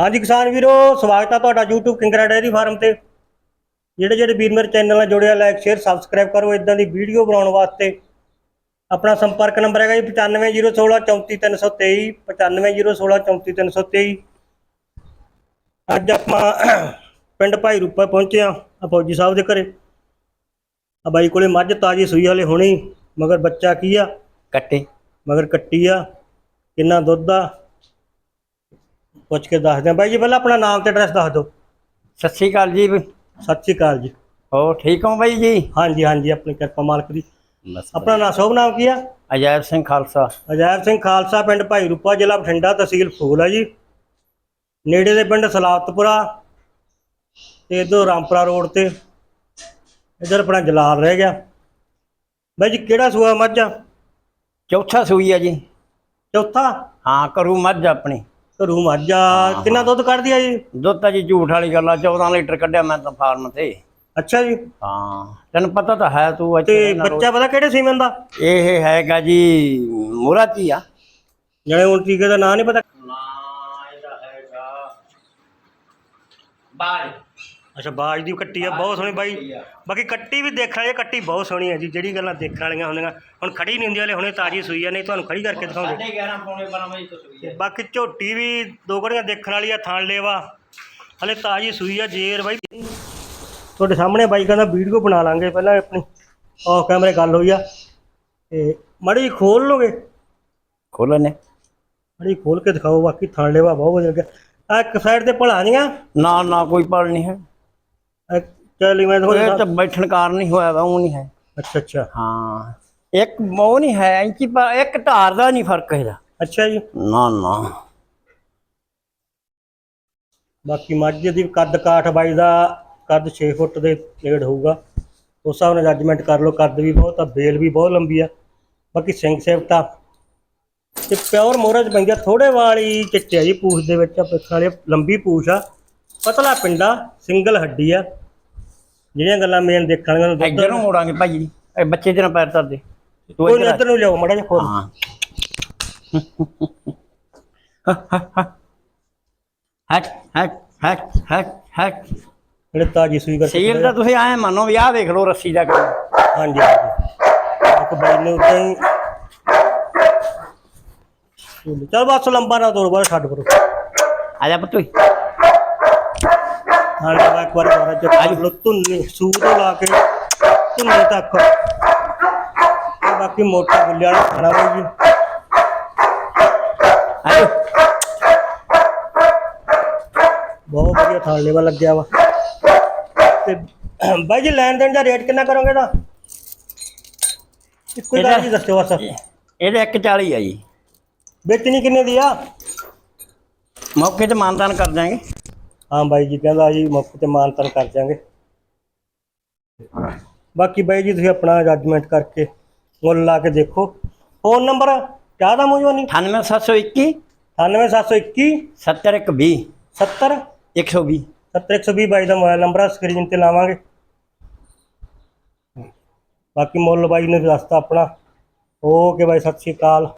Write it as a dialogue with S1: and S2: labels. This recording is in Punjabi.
S1: ਹਾਂਜੀ ਕਿਸਾਨ ਵੀਰੋ ਸਵਾਗਤ ਹੈ ਤੁਹਾਡਾ YouTube ਕਿੰਗਰਾ ਡੈਰੀ ਫਾਰਮ ਤੇ। ਜਿਹੜੇ ਜਿਹੜੇ ਵੀਰ ਮੇਰੇ ਚੈਨਲ ਨਾਲ ਜੁੜਿਆ ਲਾਈਕ ਸ਼ੇਅਰ ਸਬਸਕ੍ਰਾਈਬ ਕਰੋ। ਇਦਾਂ ਦੀ ਵੀਡੀਓ ਬਣਾਉਣ ਵਾਸਤੇ ਆਪਣਾ ਸੰਪਰਕ ਨੰਬਰ ਹੈਗਾ ਜੀ 9501634323 9501634323 ਅੱਜ ਆਪਾਂ ਪਿੰਡ ਭਾਈ ਰੂਪਾ ਪਹੁੰਚੇ ਆ ਆ ਫੌਜੀ ਸਾਹਿਬ ਦੇ ਘਰੇ। ਆ ਬਾਈ ਕੋਲੇ ਮੱਝ ਤਾਜੀ ਸੂਈ ਵਾਲੇ ਹੁਣੇ ਮਗਰ ਬੱਚਾ ਕੀ ਆ?
S2: ਕੱਟੇ।
S1: ਮਗਰ ਕੱਟੀ ਆ ਕਿੰਨਾ ਦੁੱਧ ਆ? ਪੁੱਛ ਕੇ ਦੱਸਦੇ ਆ ਬਾਈ ਜੀ ਪਹਿਲਾਂ ਆਪਣਾ ਨਾਮ ਤੇ ਐਡਰੈਸ ਦੱਸ ਦਿਓ।
S2: ਸਤਿ ਸ਼੍ਰੀ ਅਕਾਲ ਜੀ।
S1: ਸਤਿ ਸ਼੍ਰੀ ਅਕਾਲ ਜੀ।
S2: ਹੋ ਠੀਕ ਹੋ ਬਾਈ ਜੀ?
S1: ਹਾਂਜੀ ਹਾਂਜੀ ਆਪਣੀ ਕਿਰਪਾ ਮਾਲਕ ਦੀ।
S2: ਬਸ
S1: ਆਪਣਾ ਨਾਮ ਸ਼ੁਭ ਨਾਮ ਕੀ ਆ?
S2: ਅਜੈਬ ਸਿੰਘ ਖਾਲਸਾ।
S1: ਅਜੈਬ ਸਿੰਘ ਖਾਲਸਾ ਪਿੰਡ ਭਾਈ ਰੂਪਾ ਜ਼ਿਲ੍ਹਾ ਬਠਿੰਡਾ ਤਹਿਸੀਲ ਫੂਲ ਆ ਜੀ। ਨੇੜੇ ਦੇ ਪਿੰਡ ਸਲਾਵਤਪੁਰਾ ਤੇ ਇਧਰ ਰਾਮਪੁਰਾ ਰੋਡ ਤੇ। ਇਧਰ ਆਪਣਾ ਜਲਾਲ ਰਹਿ ਗਿਆ। ਬਾਈ ਜੀ ਕਿਹੜਾ ਸੂਆ ਮੱਝ ਆ?
S2: ਚੌਥਾ ਸੂਈ ਆ ਜੀ।
S1: ਚੌਥਾ?
S2: ਹਾਂ ਕਰੂ ਮੱਝ ਆਪਣੀ।
S1: ਘਰੂ ਮੱਝ ਕਿੰਨਾ ਦੁੱਧ ਕੱਢਦੀ ਆ ਜੀ?
S2: ਦੁੱਧ ਤਾਂ ਜੀ ਝੂਠ ਵਾਲੀ ਗੱਲ ਆ 14 ਲੀਟਰ ਕੱਢਿਆ ਮੈਂ ਤਾਂ ਫਾਰਮ ਤੇ।
S1: ਅੱਛਾ ਜੀ।
S2: ਹਾਂ ਤੈਨੂੰ ਪਤਾ ਤਾਂ ਹੈ ਤੂੰ
S1: ਤੇ
S2: ਰਹਿਣਾ ਰੋਜ਼।
S1: ਬੱਚਾ ਪਤਾ ਕਿਹੜੇ ਸੀਮਨ ਦਾ?
S2: ਇਹ ਹੈਗਾ ਜੀ ਮੁਰਾਤੀ ਆ।
S1: ਜਿਹੜੇ ਹੁਣ ਟੀਕੇ ਦਾ ਨਾਂ ਨਹੀਂ ਪਤਾ।
S2: ਨਾ ਇਹਦਾ ਹੈਗਾ। ਬਾਜ।
S1: ਅੱਛਾ ਬਾਜ ਦੀ ਕੱਟੀ ਆ ਬਹੁਤ ਸੋਹਣੀ ਬਾਈ। ਬਾਕੀ ਕੱਟੀ ਵੀ ਦੇਖਣ ਵਾਲੀ ਆ, ਕੱਟੀ ਬਹੁਤ ਸੋਹਣੀ ਹੈ ਜੀ ਜਿਹੜੀ ਗੱਲਾਂ ਦੇਖਣ ਵਾਲੀਆਂ ਹੁੰਦੀਆਂ। ਹੁਣ ਖੜੀ ਨਹੀਂ ਹੁੰਦੀ ਹਲੇ ਹੁਣੇ ਤਾਜੀ ਸੂਈ ਆ ਨਹੀਂ ਤੁਹਾਨੂੰ ਖੜੀ ਕਰਕੇ ਦਿਖਾਉਂਦੇ।
S2: 11 ਪੌਣੇ 12 ਵਜੇ ਤੋਂ ਸੂਈ
S1: ਤੇ ਬਾਕੀ ਝੋਟੀ ਵੀ ਦੋ ਘੜੀਆਂ ਦੇਖਣ ਵਾਲੀ ਆ ਥਣ ਲੇਵਾ। ਹਲੇ ਤਾਜੀ ਸੂਈ ਆ ਜੇਰ ਬਾਈ। ਤੁਹਾਡੇ ਸਾਹਮਣੇ ਬਾਈ ਕਹਿੰਦਾ ਵੀਡੀਓ ਬਣਾ ਲਾਂਗੇ ਪਹਿਲਾਂ ਆਪਣੀ ਆਫ ਕੈਮਰੇ ਗੱਲ ਹੋਈ ਆ। ਤੇ ਮੜੀ ਖੋਲ ਲੋਗੇ?
S2: ਖੋਲਣੇ
S1: ਮੜੀ ਖੋਲ ਕੇ ਦਿਖਾਓ ਬਾਕੀ ਥਣ ਲੇਵਾ ਬਹੁਤ ਵਧੀਆ ਲੱਗਿਆ। ਆ ਇੱਕ ਸਾਈਡ ਤੇ ਭਲਾ ਨਹੀਂ ਆ?
S2: ਨਾ ਨਾ ਕੋਈ ਪਲ ਨਹੀਂ ਹੈ।
S1: ਚੱਲ ਮੈਂ
S2: ਇਹ ਤਾਂ ਬੈਠਣ ਕਾਰਨ ਨਹੀਂ ਹੋਇਆ ਵਾ ਉਹ ਨਹੀਂ ਹੈ।
S1: ਅੱਛਾ ਅੱਛਾ।
S2: ਹਾਂ। ਇੱਕ ਉਹ ਨਹੀਂ ਹੈ ਇੰਚੀ ਪਰ ਇੱਕ ਧਾਰ ਦਾ ਨਹੀਂ ਫ਼ਰਕ ਹੈਗਾ
S1: ਅੱਛਾ ਜੀ।
S2: ਨਾ ਨਾ।
S1: ਬਾਕੀ ਮੱਝ ਦੀ ਕੱਦ ਕਾਠ ਬਾਈ ਦਾ ਕੱਦ 6 ਫੁੱਟ ਦੇ ਨੇੜ ਹੋਊਗਾ। ਉਸ ਹਿਸਾਬ ਨਾਲ ਜੱਜਮੈਂਟ ਕਰ ਲਓ ਕੱਦ ਵੀ ਬਹੁਤ ਆ ਬੇਲ ਵੀ ਬਹੁਤ ਲੰਬੀ ਆ। ਬਾਕੀ ਸਿੰਘ ਸੇਵਟਾ ਤੇ ਪਿਓਰ ਮੋਰਜ ਬੰਗਿਆ ਥੋੜੇ ਵਾਲੀ ਚਿੱਟਿਆ ਜੀ ਪੂਛ ਦੇ ਵਿੱਚ ਪਿੱਛੇ ਵਾਲੀ ਲੰਬੀ ਪੂਛ ਆ। ਪਤਲਾ ਪਿੰਡਾ ਸਿੰਗਲ ਹੱਡੀ ਆ। ਜਿਹੜੀਆਂ ਗੱਲਾਂ ਮੇਨ ਦੇਖਣ ਵਾਲੀਆਂ ਨੂੰ
S2: ਇੱਧਰ ਨੂੰ ਮੋੜਾਂਗੇ ਭਾਈ ਜੀ। ਇਹ ਬੱਚੇ ਦੇ ਨਾਲ ਪੈਰ ਧਰ ਦੇ ਤੂੰ
S1: ਕੋਈ
S2: ਇੱਧਰ
S1: ਨੂੰ ਲਿਆਓ ਮੜਾ ਜਿਹਾ ਖੋਲ।
S2: ਹਾਂ। ਹਟ ਹਟ ਹਟ ਹਟ ਹਟ।
S1: ਜਿਹੜੇ ਤਾਜੀ ਸੂਈ ਕਰਕੇ
S2: ਸੀਲ ਤਾਂ ਤੁਸੀਂ ਐ ਮੰਨੋ ਵੀ ਆਹ ਦੇਖ ਲਓ ਰੱਸੀ ਦਾ ਕੰਮ।
S1: ਹਾਂਜੀ ਹਾਂਜੀ। ਇੱਕ ਬਾਈ ਨੇ ਉਦਾਂ ਹੀ ਚਲ ਬਸ ਲੰਬਾ ਨਾ ਤੋੜ ਬਾਹਰ ਛੱਡ ਪਰੋ।
S2: ਆ ਜਾ ਪੁੱਤ
S1: ਹਾਂ ਲਗਾ ਇੱਕ ਵਾਰ ਦੁਬਾਰਾ ਚੈੱਕ ਕਰ ਲਓ ਧੁੰਨੀ ਸੂ ਤੋਂ ਲਾ ਕੇ ਧੁੰਨੀ ਤੱਕ ਤੇ ਬਾਕੀ ਮੋਟਾ ਗੁੱਲੇ ਵਾਲਾ ਖਾਣਾ ਬਾਈ ਜੀ।
S2: ਆ ਜਾ
S1: ਬਹੁਤ ਵਧੀਆ ਥਾਲ ਲੈਵਾ ਲੱਗਿਆ ਵਾ। ਤੇ ਬਾਈ ਜੀ ਲੈਣ ਦੇਣ ਦਾ ਰੇਟ ਕਿੰਨਾ ਕਰੋਗੇ ਦਾ? ਇੱਕੋ ਹੀ ਗੱਲ ਜੀ ਦੱਸਿਓ ਬਸ।
S2: ਇਹਦੇ 140 ਆ ਜੀ।
S1: ਵੇਚਣੀ ਕਿੰਨੇ ਦੀ ਆ?
S2: ਮੌਕੇ ਤੇ ਮਾਨਦਾਨ ਕਰ ਦਾਂਗੇ
S1: ਹਾਂ ਬਾਈ ਜੀ ਕਹਿੰਦਾ ਜੀ ਮੁੱਖ ਤੇ ਮਾਨਤਨ ਕਰ ਜਾਾਂਗੇ ਬਾਕੀ ਬਾਈ ਜੀ ਤੁਸੀਂ ਆਪਣਾ ਜੱਜਮੈਂਟ ਕਰਕੇ ਮੁੱਲ ਲਾ ਕੇ ਦੇਖੋ। ਫੋਨ ਨੰਬਰ ਕਿਆ ਦਾ ਮੂੰਹ ਨਹੀਂ
S2: 98721
S1: 98721
S2: 7120
S1: 70
S2: 120
S1: 7120 ਬਾਈ ਦਾ ਮੋਬਾਈਲ ਨੰਬਰ ਆ ਸਕਰੀਨ ਤੇ ਲਾਵਾਂਗੇ। ਬਾਕੀ ਮੁੱਲ ਬਾਈ ਨੇ ਦੱਸਤਾ ਆਪਣਾ। ਓਕੇ ਬਾਈ ਸਤਿ ਸ਼੍ਰੀ ਅਕਾਲ।